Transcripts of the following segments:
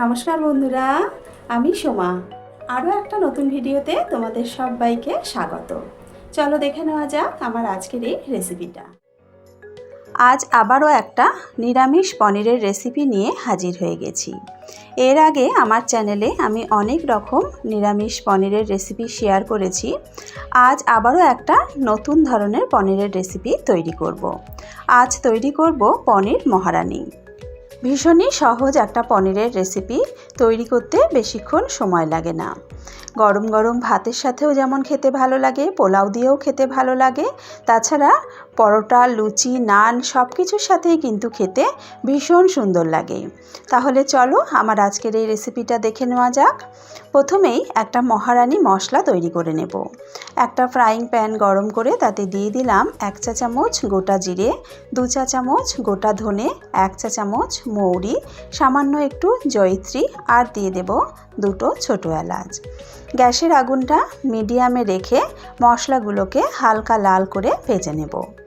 নমস্কার বন্ধুরা, আমি সোমা। আরও একটা নতুন ভিডিওতে তোমাদের সবাইকে স্বাগত। চলো দেখে নেওয়া যাক আমার আজকের এই রেসিপিটা। আজ আবারও একটা নিরামিষ পনিরের রেসিপি নিয়ে হাজির হয়ে গেছি। এর আগে আমার চ্যানেলে আমি অনেক রকম নিরামিষ পনিরের রেসিপি শেয়ার করেছি। আজ আবারও একটা নতুন ধরনের পনিরের রেসিপি তৈরি করব। আজ তৈরি করব পনির মহারানী। ভীষণই সহজ একটা পনিরের রেসিপি তৈরি করতে বেশিক্ষণ সময় লাগে না। গরম গরম ভাতের সাথেও যেমন খেতে ভালো লাগে, পোলাও দিয়েও খেতে ভালো লাগে, তাছাড়া পরোটা, লুচি, নান সব কিছুর সাথেই কিন্তু খেতে ভীষণ সুন্দর লাগে। তাহলে চলো আমার আজকের এই রেসিপিটা দেখে নেওয়া যাক। প্রথমেই একটা মহারানি মশলা তৈরি করে নেব। একটা ফ্রাইং প্যান গরম করে তাতে দিয়ে দিলাম এক চা চামচ গোটা জিরে, দু চা চামচ গোটা ধনে, এক চা চামচ মৌরি, সামান্য একটু জয়িত্রী আর দিয়ে দেব দুটো ছোটো এলাচ। গ্যাসের আগুনটা মিডিয়ামে রেখে মশলাগুলোকে হালকা লাল করে ভেজে নেব।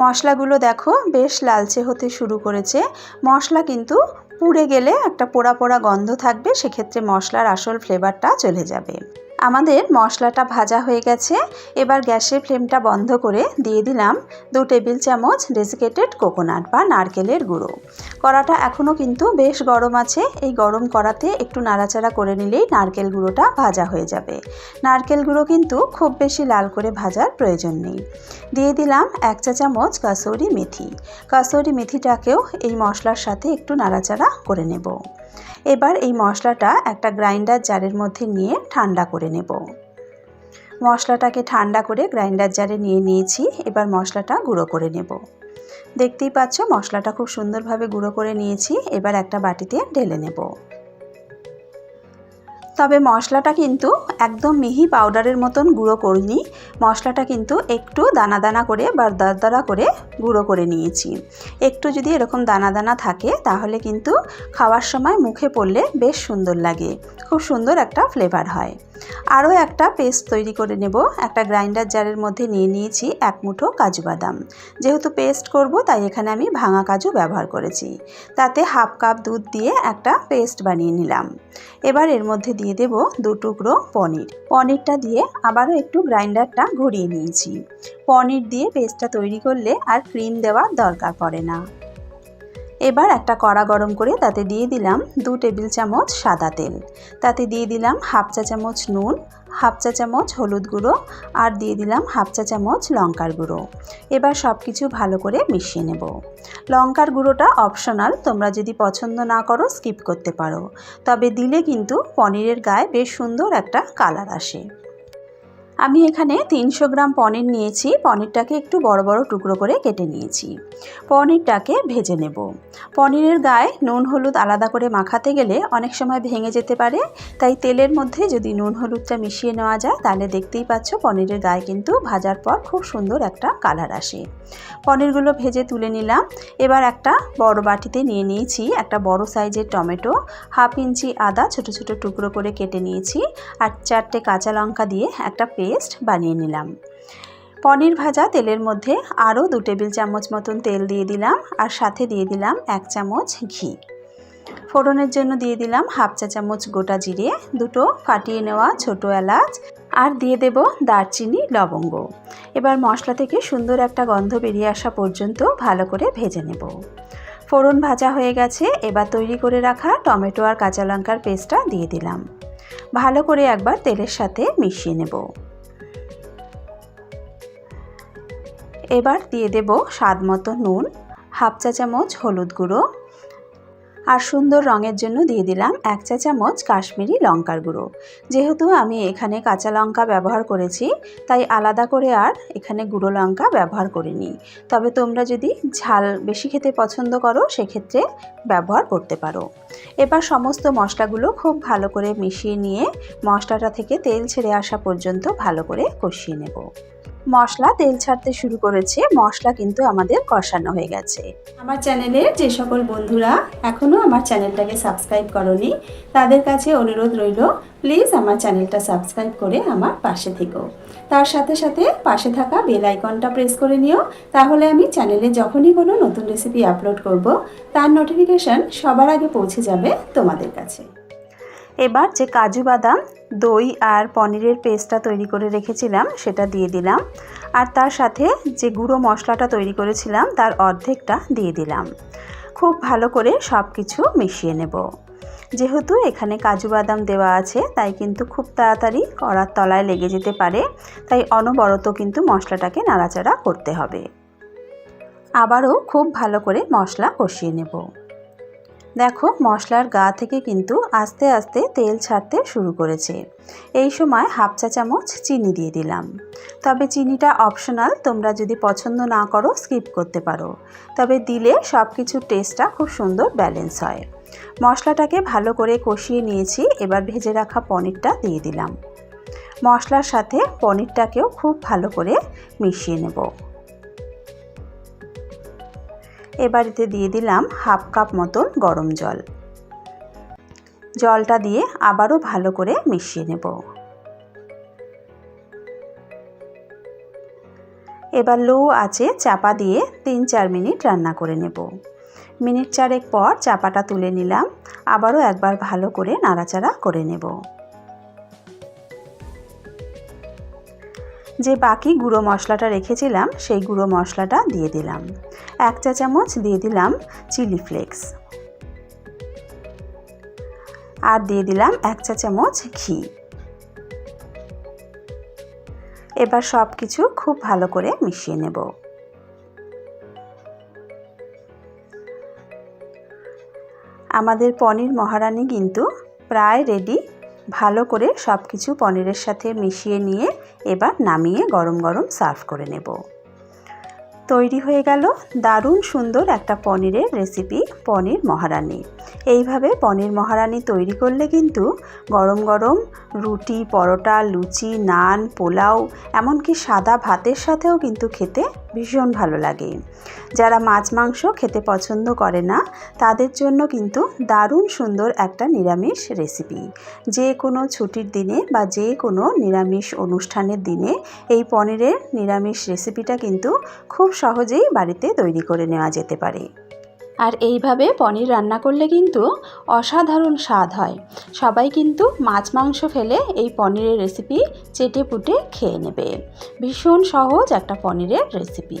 মশলাগুলো দেখো বেশ লালচে হতে শুরু করেছে। মশলা কিন্তু পুড়ে গেলে একটা পোড়া পোড়া গন্ধ থাকবে, সেক্ষেত্রে মশলার আসল ফ্লেভারটা চলে যাবে। আমাদের মশলাটা ভাজা হয়ে গেছে। এবার গ্যাসের ফ্লেমটা বন্ধ করে দিয়ে দিলাম দু টেবিল চামচ ডেসিকেটেড কোকোনাট বা নারকেলের গুঁড়ো। কড়াটা এখনও কিন্তু বেশ গরম আছে। এই গরম কড়াতে একটু নাড়াচাড়া করে নিলেই নারকেল গুঁড়োটা ভাজা হয়ে যাবে। নারকেল গুঁড়ো কিন্তু খুব বেশি লাল করে ভাজার প্রয়োজন নেই। দিয়ে দিলাম এক চা চামচ কাসৌরি মেথি। কাসৌরি মেথিটাকেও এই মশলার সাথে একটু নাড়াচাড়া করে নেব। এবার এই মশলাটা একটা গ্রাইন্ডার জারের মধ্যে নিয়ে ঠান্ডা করে নেব। মশলাটাকে ঠান্ডা করে গ্রাইন্ডার জারে নিয়ে নিয়েছি, এবার মশলাটা গুঁড়ো করে নেব। দেখতেই পাচ্ছ মশলাটা খুব সুন্দরভাবে গুঁড়ো করে নিয়েছি, এবার একটা বাটিতে ঢেলে নেব। তবে মশলাটা কিন্তু একদম মিহি পাউডারের মতন গুঁড়ো করিনি। মশলাটা কিন্তু একটু দানা দানা করে বা দরদরা করে গুঁড়ো করে নিয়েছি। একটু যদি এরকম দানা দানা থাকে, তাহলে কিন্তু খাওয়ার সময় মুখে পড়লে বেশ সুন্দর লাগে। খুব সুন্দর একটা ফ্লেভার হয়। আরও একটা পেস্ট তৈরি করে নেব। একটা গ্রাইন্ডার জারের মধ্যে নিয়ে নিয়েছি এক মুঠো কাজু বাদাম। যেহেতু পেস্ট করব, তাই এখানে আমি ভাঙা কাজু ব্যবহার করেছি। তাতে হাফ কাপ দুধ দিয়ে একটা পেস্ট বানিয়ে নিলাম। এবার এর মধ্যে দিয়ে দেব দু টুকরো পনির। পনিরটা দিয়ে আবারও একটু গ্রাইন্ডারটা ঘুরিয়ে নিয়েছি। পনির দিয়ে পেস্টটা তৈরি করলে আর ক্রিম দেওয়ার দরকার পড়ে না। এবার একটা কড়া গরম করে তাতে দিয়ে দিলাম দু টেবিল চামচ সাদা তেল। তাতে দিয়ে দিলাম হাফ চা চামচ নুন, হাফ চা চামচ হলুদ গুঁড়ো আর দিয়ে দিলাম হাফ চা চামচ লঙ্কার গুঁড়ো। এবার সব কিছু ভালো করে মিশিয়ে নেব। লঙ্কার গুঁড়োটা অপশনাল, তোমরা যদি পছন্দ না করো স্কিপ করতে পারো। তবে দিলে কিন্তু পনিরের গায়ে বেশ সুন্দর একটা কালার আসে। আমি এখানে তিনশো গ্রাম পনির নিয়েছি। পনিরটাকে একটু বড় বড় টুকরো করে কেটে নিয়েছি। পনিরটাকে ভেজে নেব। পনিরের গায়ে নুন, হলুদ আলাদা করে মাখাতে গেলে অনেক সময় ভেঙে যেতে পারে। তাই তেলের মধ্যে যদি নুন, হলুদটা মিশিয়ে নেওয়া যায়, তাহলে দেখতেই পাচ্ছ পনিরের গায়ে কিন্তু ভাজার পর খুব সুন্দর একটা কালার আসে। পনিরগুলো ভেজে তুলে নিলাম। এবার একটা বড় বাটিতে নিয়ে নিয়েছি একটা বড় সাইজের টমেটো। হাফ ইঞ্চি আদা ছোট ছোট টুকরো করে কেটে নিয়েছি। আর চারটে কাঁচা লঙ্কা দিয়ে একটা পেস্ট বানিয়ে নিলাম। পনির ভাজা তেলের মধ্যে আরও দু টেবিল চামচ মতন তেল দিয়ে দিলাম আর সাথে দিয়ে দিলাম এক চামচ ঘি। ফোড়নের জন্য দিয়ে দিলাম হাফ চা চামচ গোটা জিরে, দুটো ফাটিয়ে নেওয়া ছোট এলাচ আর দিয়ে দেব দারচিনি, লবঙ্গ। এবার মশলা থেকে সুন্দর একটা গন্ধ বেরিয়ে আসা পর্যন্ত ভালো করে ভেজে নেব। ফোড়ন ভাজা হয়ে গেছে, এবার তৈরি করে রাখা টমেটো আর কাঁচা লঙ্কার পেস্টটা দিয়ে দিলাম। ভালো করে একবার তেলের সাথে মিশিয়ে নেব। এবার দিয়ে দেব স্বাদ মতো নুন, হাফ চা চামচ হলুদ গুঁড়ো আর সুন্দর রঙের জন্য দিয়ে দিলাম এক চা চামচ কাশ্মীরি লঙ্কার গুঁড়ো। যেহেতু আমি এখানে কাঁচা লঙ্কা ব্যবহার করেছি, তাই আলাদা করে আর এখানে গুঁড়ো লঙ্কা ব্যবহার করিনি। তবে তোমরা যদি ঝাল বেশি খেতে পছন্দ করো, সেক্ষেত্রে ব্যবহার করতে পারো। এবার সমস্ত মশলাগুলো খুব ভালো করে মিশিয়ে নিয়ে মশলাটা থেকে তেল ছেড়ে আসা পর্যন্ত ভালো করে কষিয়ে নেব। মশলা, তেল ছাড়তে শুরু করেছে। মশলা কিন্তু আমাদের কষানো হয়ে গেছে। আমার চ্যানেলের যে সকল বন্ধুরা এখনও আমার চ্যানেলটাকে সাবস্ক্রাইব করনি, তাদের কাছে অনুরোধ রইল, প্লিজ আমার চ্যানেলটা সাবস্ক্রাইব করে আমার পাশে থেকো। তার সাথে সাথে পাশে থাকা বেল আইকনটা প্রেস করে নিও, তাহলে আমি চ্যানেলে যখনই কোনো নতুন রেসিপি আপলোড করব, তার নোটিফিকেশান সবার আগে পৌঁছে যাবে তোমাদের কাছে। এবার যে কাজু বাদাম, দই আর পনিরের পেস্টটা তৈরি করে রেখেছিলাম, সেটা দিয়ে দিলাম। আর তার সাথে যে গুঁড়ো মশলাটা তৈরি করেছিলাম, তার অর্ধেকটা দিয়ে দিলাম। খুব ভালো করে সব কিছু মিশিয়ে নেব। যেহেতু এখানে কাজু বাদাম দেওয়া আছে, তাই কিন্তু খুব তাড়াতাড়ি কড়ার তলায় লেগে যেতে পারে, তাই অনবরত কিন্তু মশলাটাকে নাড়াচাড়া করতে হবে। আবারও খুব ভালো করে মশলা কষিয়ে নেব। দেখো, মশলার গা থেকে কিন্তু আস্তে আস্তে তেল ছাড়তে শুরু করেছে। এই সময় হাফ চা চামচ চিনি দিয়ে দিলাম। তবে চিনিটা অপশনাল তোমরা যদি পছন্দ না করো স্কিপ করতে পারো। তবে দিলে সব কিছুর টেস্টটা খুব সুন্দর ব্যালেন্স হয়। মশলাটাকে ভালো করে কষিয়ে নিয়েছি, এবার ভেজে রাখা পনিরটা দিয়ে দিলাম। মশলার সাথে পনিরটাকেও খুব ভালো করে মিশিয়ে নেব। এবারেতে দিয়ে দিলাম হাফ কাপ মতন গরম জল। জলটা দিয়ে আবারও ভালো করে মিশিয়ে নেব। এবার লো আছে চাপা দিয়ে তিন চার মিনিট রান্না করে নেব। মিনিট চারেক পর চাপাটা তুলে নিলাম, আবারও একবার ভালো করে নাড়াচাড়া করে নেব। যে বাকি গুঁড়ো মশলাটা রেখেছিলাম, সেই গুঁড়ো মশলাটা দিয়ে দিলাম। এক চা চামচ দিয়ে দিলাম চিলি ফ্লেক্স। আর দিয়ে দিলাম এক চা চামচ ঘি। এবার সব কিছু খুব ভালো করে মিশিয়ে নেব। আমাদের পনির মহারানি কিন্তু প্রায় রেডি ভালো করে সব কিছু পনিরের সাথে মিশিয়ে নিয়ে এবার নামিয়ে গরম গরম সার্ভ করে নেব। তৈরি হয়ে গেল দারুণ সুন্দর একটা পনিরের রেসিপি পনির মহারানি। এইভাবে পনির মহারানি তৈরি করলে কিন্তু গরম গরম রুটি, পরোটা, লুচি, নান, পোলাও, এমনকি সাদা ভাতের সাথেও কিন্তু খেতে ভীষণ ভালো লাগে। যারা মাছ মাংস খেতে পছন্দ করে না, তাদের জন্য কিন্তু দারুণ সুন্দর একটা নিরামিষ রেসিপি যে কোনো ছুটির দিনে বা যে কোনো নিরামিষ অনুষ্ঠানের দিনে এই পনিরের নিরামিষ রেসিপিটা কিন্তু খুব সহজেই বাড়িতে তৈরি করে নেওয়া যেতে পারে। আর এইভাবে পনির রান্না করলে কিন্তু অসাধারণ স্বাদ হয়। সবাই কিন্তু মাছ মাংস ফেলে এই পনিরের রেসিপি চেটে পুটে খেয়ে নেবে। ভীষণ সহজ একটা পনিরের রেসিপি